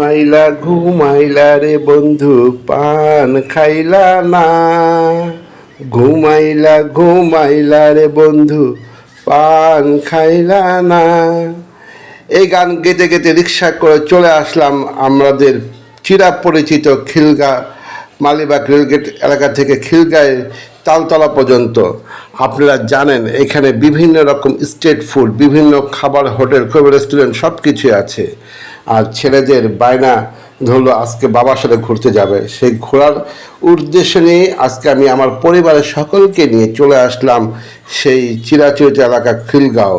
মাইলা ঘুমাইলা রে বন্ধু, পান খাইলা না। ঘুমাইলা ঘুমাইলা রে বন্ধু, পান খাইলা না। এই গান গেতে গেতে রিক্সা করে চলে আসলাম আমাদের চিরা পরিচিত খিলগা, মালিবাগ রেলগেট এলাকা থেকে খিলগাঁয়ের তালতলা পর্যন্ত। আপনারা জানেন, এখানে বিভিন্ন রকম স্ট্রিট ফুড, বিভিন্ন খাবার, হোটেল, খুব রেস্টুরেন্ট সব কিছুই আছে। আর ছেলেদের বায়না ধরলো আজকে বাবার সাথে ঘুরতে যাবে। সেই ঘোরার উদ্দেশ্য নিয়ে আজকে আমি আমার পরিবারের সকলকে নিয়ে চলে আসলাম সেই চিরাচরিত এলাকা খিলগাঁও।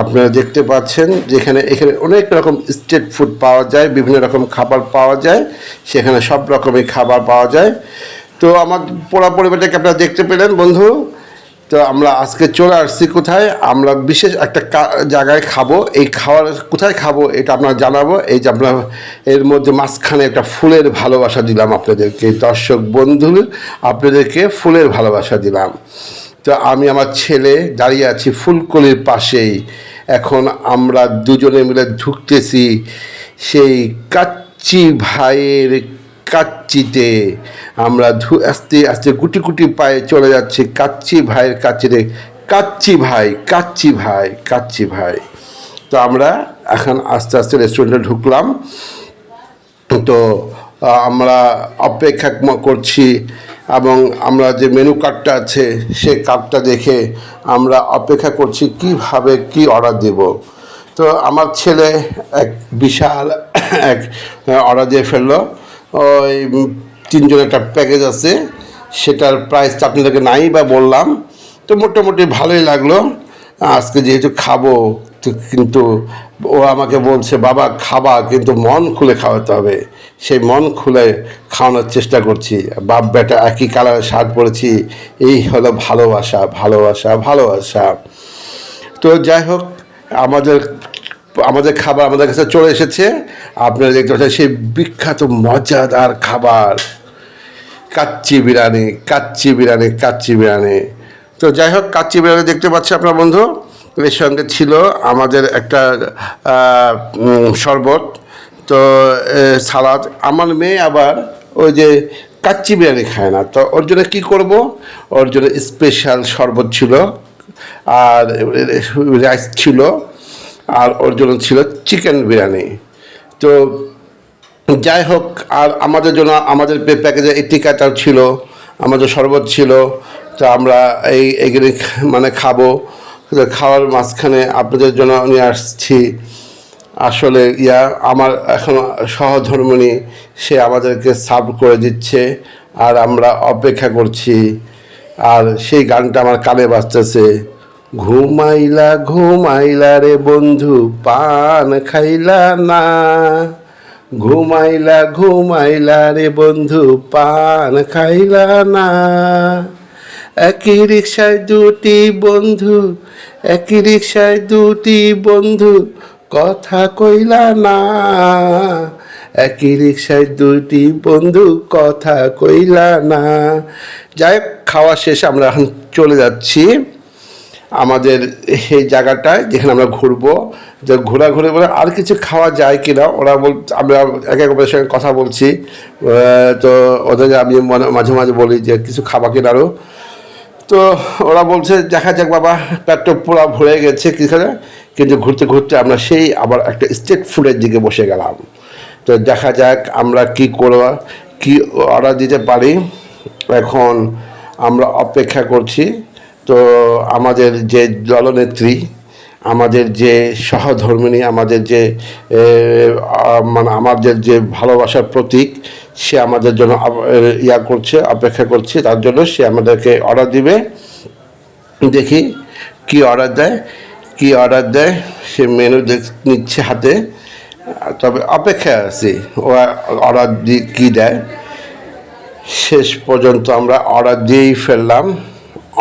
আপনারা দেখতে পাচ্ছেন যেখানে এখানে অনেক রকম স্ট্রিট ফুড পাওয়া যায়, বিভিন্ন রকম খাবার পাওয়া যায়, সেখানে সব রকমের খাবার পাওয়া যায়। তো আমার পোড়া পরিবারটাকে আপনারা দেখতে পেলেন। বন্ধু তো আমরা আজকে চলে আসছি কোথায়? আমরা বিশেষ একটা জায়গায় খাব। এই খাওয়ার, কোথায় খাব এটা আপনারা জানাব। এই যে আপনার, এর মধ্যে মাঝখানে একটা ফুলের ভালোবাসা দিলাম আপনাদেরকে। দর্শক বন্ধু আপনাদেরকে ফুলের ভালোবাসা দিলাম। তো আমি আমার ছেলে দাঁড়িয়ে আছি ফুলকলির পাশেই। এখন আমরা দুজনে মিলে ঢুকতেছি সেই কাচ্চি ভাইয়ের কাচ্চিতে। আমরা ধু আস্তে আস্তে গুটি গুটি পায়ে চলে যাচ্ছি। কাচ্চি ভাইয়ের কাচ্চিতে কাচ্চি ভাই কাচ্চি ভাই কাচ্চি ভাই। তো আমরা এখন আস্তে আস্তে রেস্টুরেন্টে ঢুকলাম। তো আমরা অপেক্ষা করছি এবং আমরা যে মেনু কার্ডটা আছে, সে কার্ডটা দেখে আমরা অপেক্ষা করছি কীভাবে কি অর্ডার দেব। তো আমার ছেলে এক বিশাল এক অর্ডার দিয়ে ফেলল। ওই উম, তিনজনের একটা প্যাকেজ আছে। সেটার প্রাইসটা আপনাদেরকে নাই বা বললাম। তো মোটামুটি ভালোই লাগল। আজকে যেহেতু খাব তো কিন্তু ও আমাকে বলছে বাবা খাবা কিন্তু মন খুলে খাওয়াতে হবে। সেই মন খুলে খাওয়ানোর চেষ্টা করছি। বাপ বেটা একই কালারের শার্ট পরেছি। এই হলো ভালোবাসা ভালোবাসা ভালোবাসা। তো যাই হোক আমাদের আমাদের খাবার আমাদের কাছে চলে এসেছে। আপনারা দেখতে পাচ্ছেন সেই বিখ্যাত, মজাদার খাবার। কাচ্চি বিরিয়ানি কাচ্চি বিরিয়ানি কাচ্চি বিরিয়ানি। তো যাই হোক, কাচ্চি বিরিয়ানি দেখতে পাচ্ছি আপনার বন্ধু। এর সঙ্গে ছিল আমাদের একটা শরবত। তো সালাদ। আমার মেয়ে আবার ওই যে কাচ্চি বিরিয়ানি খায় না। তো ওর জন্য কী করব? ওর জন্য স্পেশাল শরবত ছিল। আর রাইস ছিল। আর ওর জন্য ছিল চিকেন বিরিয়ানি। তো যাই হোক, আর আমাদের জন্য আমাদের প্যাকেজে এই টিকাটাও ছিল, আমাদের শরবত ছিল। তো আমরা এই এগুলি মানে খাব। খাওয়ার মাঝখানে আপনাদের জন্য নিয়ে আসছি। আসলে ইয়া, আমার এখন সহধর্মিণী, সে আমাদেরকে সার্ভ করে দিচ্ছে। আর আমরা অপেক্ষা করছি। আর সেই গানটা আমার কানে বাজতেছে। ঘুমাইলা ঘুমাইলা রে বন্ধু, পান খাইলা না। ঘুমাইলা ঘুমাইলা রে বন্ধু, পান খাইলা না। একই রিক্সায় দুটি বন্ধু, একই রিক্সায় দুটি বন্ধু, কথা কইলা না। একই রিক্সায় দুটি বন্ধু, কথা কইলা না। যাই খাওয়া শেষে আমরা এখন চলে যাচ্ছি। আমাদের এই জায়গাটায় যেখানে আমরা ঘুরবো, যে ঘোরাঘুরি বলে আর কিছু খাওয়া যায় কিনা, ওরা বল, আমরা এক এক ওদের সঙ্গে কথা বলছি। তো ওদেরকে আমি মাঝে মাঝে বলি যে কিছু খাবা কিনা আরও তো ওরা বলছে, দেখা যাক বাবা, পেটটা পুরো ভরে গেছে কিখানে কিন্তু ঘুরতে ঘুরতে আমরা সেই আবার একটা স্ট্রিট ফুডের দিকে বসে গেলাম। তো দেখা যাক আমরা কি করব, কি অর্ডার দিতে পারি। এখন আমরা অপেক্ষা করছি। তো আমাদের যে দলনেত্রী, আমাদের যে সহধর্মিণী আমাদের যে মানে আমাদের যে ভালোবাসার প্রতীক, সে আমাদের জন্য ইয়া করছে, অপেক্ষা করছে। তার জন্য সে আমাদেরকে অর্ডার দিবে। দেখি কি অর্ডার দেয়, কি অর্ডার দেয়। সে মেনু দেখ, নিচ্ছে হাতে। তবে অপেক্ষায় আছি ও অর্ডার দি, কী দেয়। শেষ পর্যন্ত আমরা অর্ডার দিয়েই ফেললাম।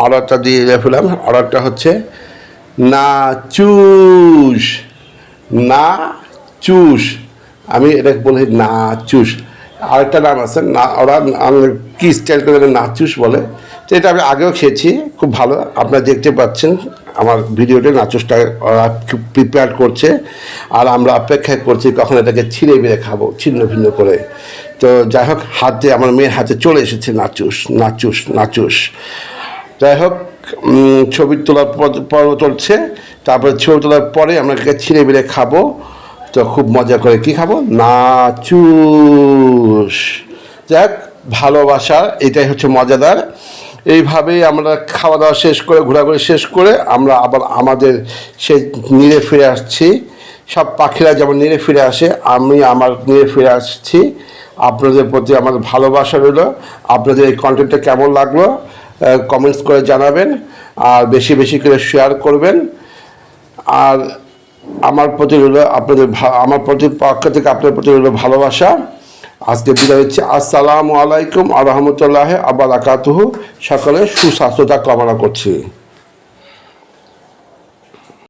অর্ডারটা দিয়ে ফেললাম। অর্ডারটা হচ্ছে না চুষ না চুষ আমি এটা বলি না চুষ আরেকটা নাম আছে, না, ওরা কি স্টাইল করে না চুষ বলে। তো তো এটা আমি আগেও খেয়েছি, খুব ভালো। আপনারা দেখতে পাচ্ছেন আমার ভিডিওতে নাচসটা ওরা প্রিপেয়ার করছে। আর আমরা অপেক্ষা করছি কখন এটাকে ছিঁড়ে বেড়ে খাব, ছিন্ন ভিন্ন করে। তো যাই হোক, হাতে আমার মেয়ের হাতে চলে এসেছে নাচুস নাচুস নাচুস যাই হোক ছবি তোলার পর- পর্ব চলছে। তারপরে ছবি তোলার পরে আমরা ছিঁড়ে বেড়ে খাব। তো খুব মজা করে কি খাব? নাচুস। যাই হোক, ভালোবাসা, এটাই হচ্ছে মজাদার। এইভাবেই আমরা খাওয়া দাওয়া শেষ করে, ঘোরাঘুরি শেষ করে আমরা আবার আমাদের সে নিরে ফিরে আসছি। সব পাখিরা যেমন নিরে ফিরে আসে, আমি আমার নিরে ফিরে আসছি। আপনাদের প্রতি আমার ভালোবাসা রইল। আপনাদের এই কন্টেন্টটা কেমন লাগল? কমেন্টস করে জানাবেন আর বেশি বেশি করে শেয়ার করবেন। আর আমার প্রতি রইল আপনাদের আমার প্রতি পক্ষ থেকে আপনার প্রতি রইল ভালোবাসা। আজকে বিদায় হচ্ছে আসসালামু আলাইকুম আ, রহমতুল্লাহ আবার আকাতুহু সকলে সুস্বাস্থ্যতা কামনা করছি।